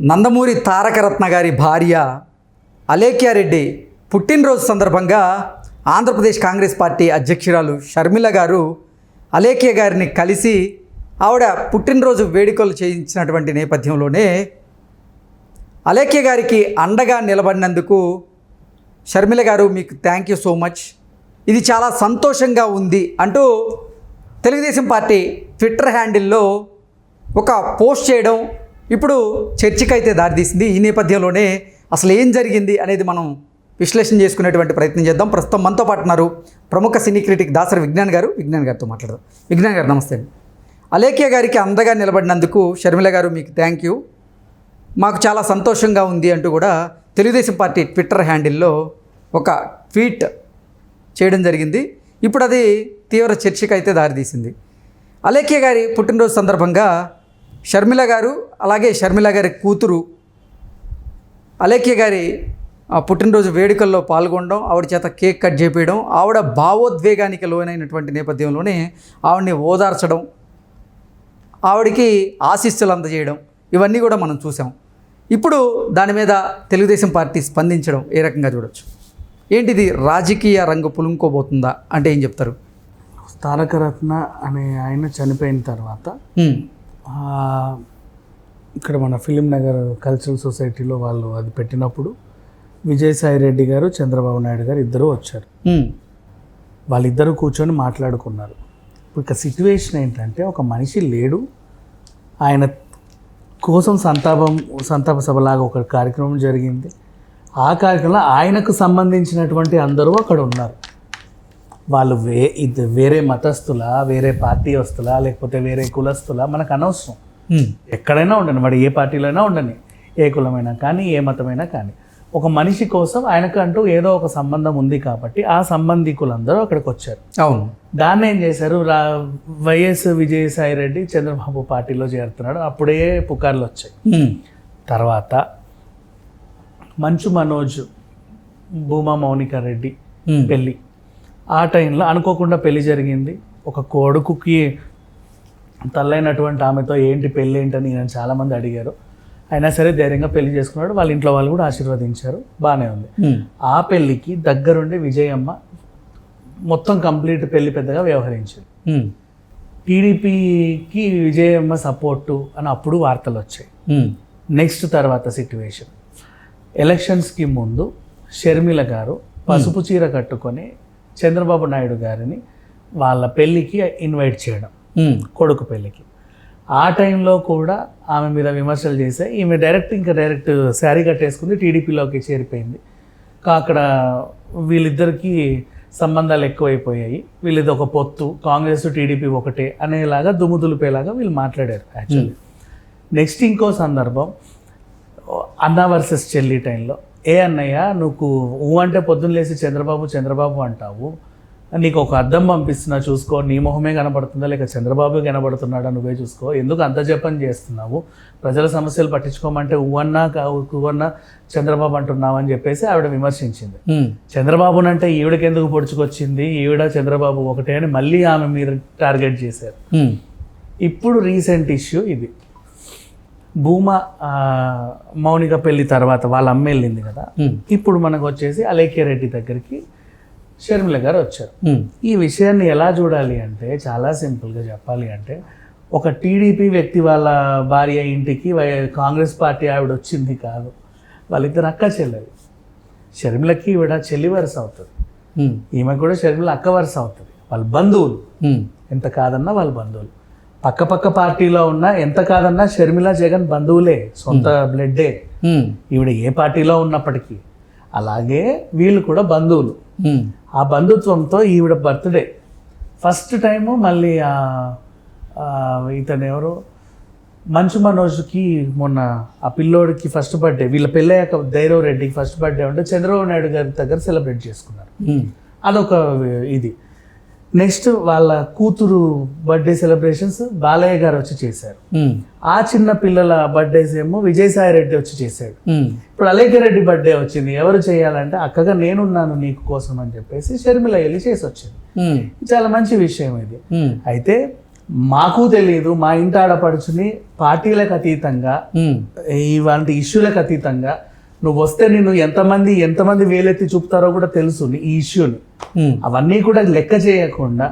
నందమూరి తారకరత్న గారి భార్య అలేఖ్యారెడ్డి పుట్టినరోజు సందర్భంగా ఆంధ్రప్రదేశ్ కాంగ్రెస్ పార్టీ అధ్యక్షురాలు షర్మిల గారు అలేఖ్య గారిని కలిసి ఆవిడ పుట్టినరోజు వేడుకలు చేయించినటువంటి నేపథ్యంలోనే అలేఖ్య గారికి అండగా నిలబడినందుకు షర్మిల గారు మీకు థ్యాంక్ యూ సో మచ్ ఇది చాలా సంతోషంగా ఉంది అంటూ తెలుగుదేశం పార్టీ ట్విట్టర్ హ్యాండిల్లో ఒక పోస్ట్ చేయడం ఇప్పుడు చర్చికైతే దారితీసింది ఈ నేపథ్యంలోనే అసలు ఏం జరిగింది అనేది మనం విశ్లేషణ చేసుకునేటువంటి ప్రయత్నం చేద్దాం. ప్రస్తుతం మనతో పాటు ఉన్నారు ప్రముఖ సినీ క్రిటిక్ దాసరి విజ్ఞాన్ గారు. విజ్ఞాన్ గారితో మాట్లాడదాం. విజ్ఞాన్ గారు నమస్తే అండి. అలేఖ్య గారికి అందగా నిలబడినందుకు షర్మిల గారు మీకు థ్యాంక్ యూ మాకు చాలా సంతోషంగా ఉంది అంటూ కూడా తెలుగుదేశం పార్టీ ట్విట్టర్ హ్యాండిల్లో ఒక ట్వీట్ చేయడం జరిగింది. ఇప్పుడు అది తీవ్ర చర్చకైతే అయితే దారితీసింది అలేఖ్య గారి పుట్టినరోజు సందర్భంగా షర్మిల గారు అలాగే షర్మిల గారి కూతురు అలేఖ్య గారి ఆ, పుట్టినరోజు వేడుకల్లో పాల్గొనడం ఆవిడ చేత కేక్ కట్ చేపించడం ఆవిడ భావోద్వేగానికి లోనైనటువంటి నేపథ్యంలోనే ఆవిడని ఓదార్చడం ఆవిడకి ఆశీస్సులు అందజేయడం ఇవన్నీ కూడా మనం చూసాం. ఇప్పుడు దాని మీద తెలుగుదేశం పార్టీ స్పందించడం ఏ రకంగా చూడొచ్చు? ఏంటిది? రాజకీయ రంగు పులుముకోబోతుందా? అంటే ఏం చెప్తారు? తారకరత్న అనే ఆయన చనిపోయిన తర్వాత ఇక్కడ మన ఫిలిం నగర్ కల్చరల్ సొసైటీలో వాళ్ళు అది పెట్టినప్పుడు విజయసాయి రెడ్డి గారు చంద్రబాబు నాయుడు గారు ఇద్దరు వచ్చారు. వాళ్ళిద్దరూ కూర్చొని మాట్లాడుకున్నారు. ఇప్పుడు ఇక సిచ్యువేషన్ ఏంటంటే ఒక మనిషి లేడు. ఆయన కోసం సంతాపం సంతాప సభలాగా ఒక కార్యక్రమం జరిగింది. ఆ కార్యక్రమంలో ఆయనకు సంబంధించినటువంటి అందరూ అక్కడ ఉన్నారు. వాళ్ళు వే ఇది వేరే మతస్థులా వేరే పార్టీ వస్తులా లేకపోతే వేరే కులస్తులా మనకు అనవసరం. ఎక్కడైనా ఉండని వాడు ఏ పార్టీలో అయినా ఉండని ఏ కులమైనా కానీ ఏ మతమైనా కానీ. ఒక మనిషి కోసం ఆయనకంటూ ఏదో ఒక సంబంధం ఉంది కాబట్టి ఆ సంబంధికులందరూ అక్కడికి వచ్చారు. అవును. దాన్ని ఏం చేశారు? రా వైఎస్ విజయసాయి రెడ్డి చంద్రబాబు పార్టీలో చేరుతున్నాడు. అప్పుడే పుకార్లు వచ్చాయి. తర్వాత మంచు మనోజ్ భూమా మౌనిక రెడ్డి. పెళ్ళి. ఆ టైంలో అనుకోకుండా పెళ్ళి జరిగింది. ఒక కొడుకుకి తల్లైనటువంటి ఆమెతో ఏంటి పెళ్ళి ఏంటని నన్ను చాలామంది అడిగారు. అయినా సరే ధైర్యంగా పెళ్ళి చేసుకున్నాడు. వాళ్ళ ఇంట్లో వాళ్ళు కూడా ఆశీర్వదించారు. బాగానే ఉంది. ఆ పెళ్ళికి దగ్గరుండి విజయమ్మ మొత్తం కంప్లీట్ పెళ్ళి పెద్దగా వ్యవహరించింది. హ్మ్. టీడీపీకి విజయమ్మ సపోర్టు అని అప్పుడు వార్తలు వచ్చాయి. నెక్స్ట్ తర్వాత సిట్యువేషన్. ఎలక్షన్స్కి ముందు షర్మిల గారు పసుపు చీర కట్టుకొని చంద్రబాబు నాయుడు గారిని వాళ్ళ పెళ్ళికి ఇన్వైట్ చేయడం. కొడుకు పెళ్ళికి. ఆ టైంలో కూడా ఆమె మీద విమర్శలు చేస్తే ఈమె డైరెక్ట్ ఇంకా డైరెక్ట్ శారీ కట్టేసుకుంది టీడీపీలోకి చేరిపోయింది. కా- అక్కడ వీళ్ళిద్దరికీ సంబంధాలు ఎక్కువైపోయాయి. వీళ్ళది ఒక పొత్తు కాంగ్రెస్ టీడీపీ ఒకటే అనేలాగా దుమ్ము దులిపేలాగా వీళ్ళు మాట్లాడారు యాక్చువల్లీ నెక్స్ట్ ఇంకో సందర్భం అన్న వర్సెస్ చెల్లి టైంలో. ఏ అన్నయ్య నువ్వు ఊ అంటే పొద్దున్న లేసి చంద్రబాబు చంద్రబాబు అంటావు. నీకు ఒక అద్దం పంపిస్తున్నా చూసుకో. నీ మొహమే కనబడుతుందా? లేక చంద్రబాబు కనబడుతున్నాడా? నువ్వే చూసుకో. ఎందుకు అంత జపం చేస్తున్నావు? ప్రజల సమస్యలు పట్టించుకోమంటే ఊవన్నా ఊవన్నా చంద్రబాబు అంటున్నావు అని చెప్పేసి ఆవిడ విమర్శించింది. చంద్రబాబునంటే ఈవిడకి ఎందుకు పొడుచుకొచ్చింది? ఈవిడ చంద్రబాబు ఒకటే అని మళ్ళీ ఆమె మీరు టార్గెట్ చేశారు. ఇప్పుడు రీసెంట్ ఇష్యూ ఇది. భూమా మౌనిక పెళ్ళి తర్వాత వాళ్ళ అమ్మ వెళ్ళింది కదా. ఇప్పుడు మనకు వచ్చేసి అలేఖ్య రెడ్డి దగ్గరికి షర్మిల గారు వచ్చారు. ఈ విషయాన్ని ఎలా చూడాలి అంటే చాలా సింపుల్గా చెప్పాలి అంటే ఒక టీడీపీ వ్యక్తి వాళ్ళ భార్య ఇంటికి కాంగ్రెస్ పార్టీ ఆవిడ వచ్చింది కాదు వాళ్ళిద్దరు అక్క చెల్లెలు షర్మిలకి ఈవిడ చెల్లి వరుస అవుతుంది. ఈమె కూడా షర్మిల అక్క వరుస అవుతుంది వాళ్ళ బంధువులు. ఎంత కాదన్నా వాళ్ళ బంధువులు పక్క పక్క పార్టీలో ఉన్న ఎంత కాదన్నా షర్మిల జగన్ బంధువులే సొంత బ్లడ్డే. హ్మ్. ఈవిడ ఏ పార్టీలో ఉన్నప్పటికీ. అలాగే వీళ్ళు కూడా బంధువులు. హ్మ్. ఆ బంధుత్వంతో ఈవిడ బర్త్డే. ఫస్ట్ టైము మళ్ళీ ఇతను ఎవరు? మంచు మనోజ్కి మొన్న ఆ పిల్లోడికి ఫస్ట్ బర్త్డే. వీళ్ళ పెళ్ళయ్యాక ధైర్యం రెడ్డికి ఫస్ట్ బర్త్డే ఉంటే చంద్రబాబు నాయుడు గారి దగ్గర సెలబ్రేట్ చేసుకున్నారు. అదొక ఇది. నెక్స్ట్ వాళ్ళ కూతురు బర్త్డే సెలబ్రేషన్స్ బాలయ్య గారు వచ్చి చేశారు. ఆ చిన్న పిల్లల బర్త్డేస్ ఏమో విజయసాయి రెడ్డి వచ్చి చేశాడు. ఇప్పుడు అలేఖ్య రెడ్డి బర్త్డే వచ్చింది ఎవరు చేయాలంటే అక్కగా నేనున్నాను నీకు కోసం అని చెప్పేసి షర్మిల వెళ్ళి చేసి వచ్చింది. చాలా మంచి విషయం ఇది. అయితే మాకు తెలియదు మా ఇంటి ఆడపడుచుని పార్టీలకు అతీతంగా ఇలాంటి ఇష్యూలకు అతీతంగా నువ్వు వస్తే నిన్ను ఎంతమంది ఎంతమంది వేలెత్తి చూపుతారో కూడా తెలుసు ఈ ఇష్యూని అవన్నీ కూడా లెక్క చేయకుండా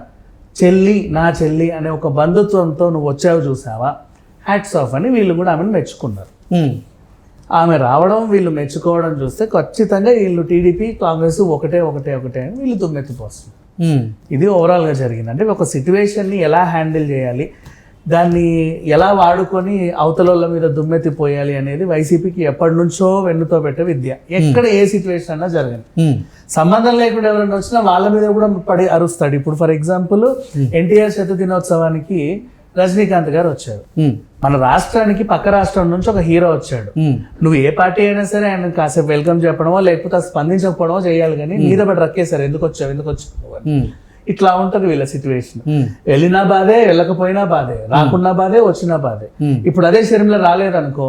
చెల్లి నా చెల్లి అనే ఒక బంధుత్వంతో నువ్వు వచ్చావు చూసావా? హ్యాట్స్ ఆఫ్ అని వీళ్ళు కూడా ఆమెను మెచ్చుకున్నారు. ఆమె రావడం వీళ్ళు మెచ్చుకోవడం చూస్తే ఖచ్చితంగా వీళ్ళు టీడీపీ కాంగ్రెస్ ఒకటే ఒకటే ఒకటే అని వీళ్ళు దుమ్మెత్తిపోస్తున్నారు ఉమ్, ఇది ఓవరాల్గా జరిగింది. అంటే ఒక సిచ్యువేషన్ని ఎలా హ్యాండిల్ చేయాలి? దాన్ని ఎలా వాడుకొని అవతలోళ్ళ మీద దుమ్మెత్తిపోయాలి అనేది వైసీపీకి ఎప్పటి నుంచో వెన్నుతో పెట్టే విద్య. ఎక్కడ ఏ సిచ్యువేషన్ అన్నా జరగదు. సంబంధం లేకుండా ఎవరైనా వచ్చినా వాళ్ళ మీద కూడా పడి అరుస్తాడు. ఇప్పుడు ఫర్ ఎగ్జాంపుల్ ఎన్టీఆర్ శత దినోత్సవానికి రజనీకాంత్ గారు వచ్చారు. మన రాష్ట్రానికి పక్క రాష్ట్రం నుంచి ఒక హీరో వచ్చాడు. నువ్వు ఏ పార్టీ అయినా సరే ఆయన కాసేపు వెల్కమ్ చెప్పడమో లేకపోతే స్పందించకపోవడమో చేయాలి కానీ మీద పడి రక్కేశారు. ఎందుకు వచ్చావు? ఎందుకు వచ్చావు? ఇట్లా ఉంటది వీళ్ళ సిచ్యువేషన్ వెళ్ళినా బాధే వెళ్ళకపోయినా బాధే రాకున్నా బాధే వచ్చినా బాధే. ఇప్పుడు అదే షర్మిల రాలేదనుకో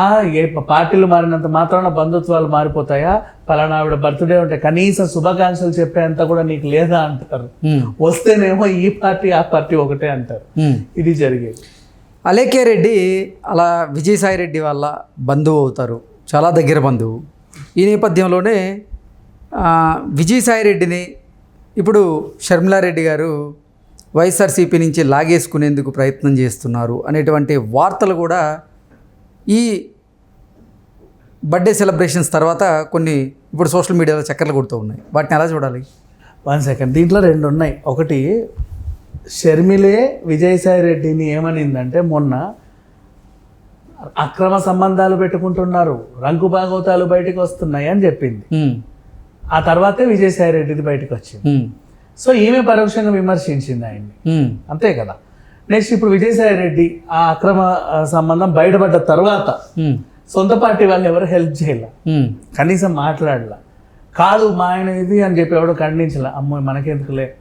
ఆ ఏ పార్టీలు మారినంత మాత్రాన బంధుత్వాలు మారిపోతాయా? పలానా ఆవిడ బర్త్డే ఉంటే కనీసం శుభాకాంక్షలు చెప్పేంత కూడా నీకు లేదా అంటారు. వస్తేనేమో ఈ పార్టీ ఆ పార్టీ ఒకటే అంటారు. ఇది జరిగేది. అలేఖ్య రెడ్డి అలా విజయసాయి రెడ్డి వాళ్ళ బంధువు అవుతారు. చాలా దగ్గర బంధువు. ఈ నేపథ్యంలోనే విజయసాయి రెడ్డిని ఇప్పుడు షర్మిలారెడ్డి గారు వైఎస్ఆర్సీపీ నుంచి లాగేసుకునేందుకు ప్రయత్నం చేస్తున్నారు అనేటువంటి వార్తలు కూడా ఈ బర్త్డే సెలబ్రేషన్స్ తర్వాత కొన్ని ఇప్పుడు సోషల్ మీడియాలో చక్కర్లు కొడుతూ ఉన్నాయి. వాటిని ఎలా చూడాలి? One second. దీంట్లో రెండు ఉన్నాయి. ఒకటి షర్మిలే విజయసాయి రెడ్డిని ఏమనిందంటే మొన్న అక్రమ సంబంధాలు పెట్టుకుంటున్నారు. రంకు భాగవతాలు బయటకు వస్తున్నాయి అని చెప్పింది ఆ తర్వాతే విజయసాయి రెడ్డిది బయటకు వచ్చింది సో ఈమె పరోక్షంగా విమర్శించింది ఆయన్ని. అంతే కదా. నెక్స్ట్ ఇప్పుడు విజయసాయి రెడ్డి ఆ అక్రమ సంబంధం బయటపడ్డ తర్వాత సొంత పార్టీ వాళ్ళు ఎవరు హెల్ప్ చేయాల? కనీసం మాట్లాడలా. కాదు మా ఆయన ఇది అని చెప్పి ఎవడో ఖండించలే? అమ్మో మనకెందుకులే?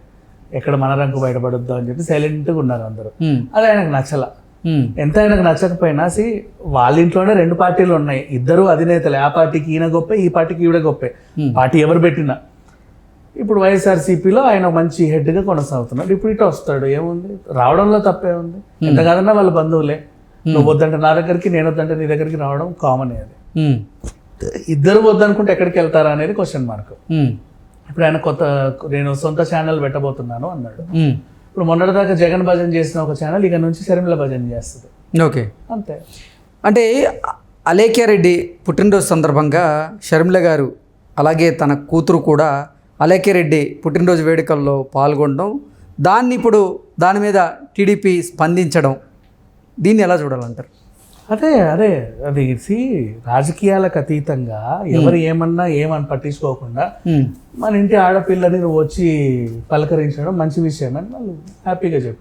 ఎక్కడ మన రంకు బయటపడొద్దు అని చెప్పి సైలెంట్గా ఉన్నారు అందరూ. అది ఆయనకు నచ్చల. ఎంత ఆయనకు నచ్చకపోయినా సి వాళ్ళ ఇంట్లోనే రెండు పార్టీలు ఉన్నాయి. ఇద్దరు అధినేతలే. ఆ పార్టీకి ఈయన గొప్పే ఈ పార్టీకి ఈవిడ గొప్పే. Hmm. పార్టీ ఎవరు పెట్టినా. ఇప్పుడు వైఎస్ఆర్సీపీలో ఆయన మంచి హెడ్గా కొనసాగుతున్నాడు. ఇప్పుడు ఇటు వస్తాడు. ఏముంది? రావడంలో తప్పే ఉంది. ఎంత కాదన్నా వాళ్ళ బంధువులే. నువ్వు వద్దంటే నా దగ్గరికి నేను వద్దంటే నీ దగ్గరికి రావడం కామన్ అది. ఇద్దరు వద్దనుకుంటే ఎక్కడికి వెళ్తారా అనేది క్వశ్చన్ మార్క్ ఇప్పుడు ఆయన కొత్త నేను సొంత ఛానల్ పెట్టబోతున్నాను అన్నాడు. ఇప్పుడు మొన్నటిదాకా జగన్ భజన్ చేసిన ఒక ఛానల్ ఇక నుంచి శర్మిల భజన్ చేస్తుంది. ఓకే. అంతే. అంటే అలేఖ్య రెడ్డి పుట్టినరోజు సందర్భంగా షర్మిల గారు అలాగే తన కూతురు కూడా అలేఖ్య రెడ్డి పుట్టినరోజు వేడుకల్లో పాల్గొనడం దాన్ని ఇప్పుడు దాని మీద టీడీపీ స్పందించడం దీన్ని ఎలా చూడాలంటారు? అదే అదే. అది సి రాజకీయాలకు అతీతంగా ఎవరు ఏమన్నా ఏమని పట్టించుకోకుండా మన ఇంటి ఆడపిల్లని వచ్చి పలకరించడం మంచి విషయం అని వాళ్ళు హ్యాపీగా చెప్పు